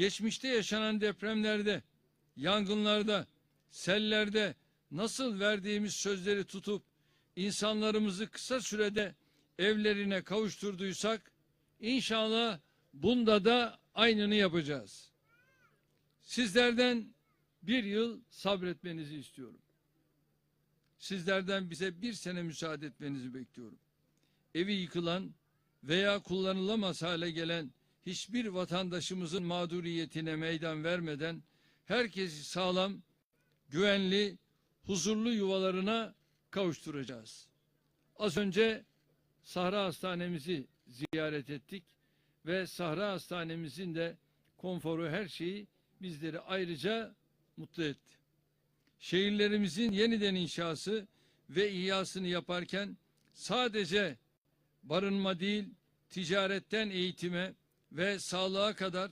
geçmişte yaşanan depremlerde, yangınlarda, sellerde nasıl verdiğimiz sözleri tutup insanlarımızı kısa sürede evlerine kavuşturduysak inşallah bunda da aynını yapacağız. Sizlerden bir yıl sabretmenizi istiyorum. Sizlerden bize bir sene müsaade etmenizi bekliyorum. Evi yıkılan veya kullanılamaz hale gelen hiçbir vatandaşımızın mağduriyetine meydan vermeden herkesi sağlam, güvenli, huzurlu yuvalarına kavuşturacağız. Az önce Sahra Hastanemizi ziyaret ettik ve Sahra Hastanemizin de konforu her şeyi bizleri ayrıca mutlu etti. Şehirlerimizin yeniden inşası ve ihyasını yaparken sadece barınma değil, ticaretten eğitime ve sağlığa kadar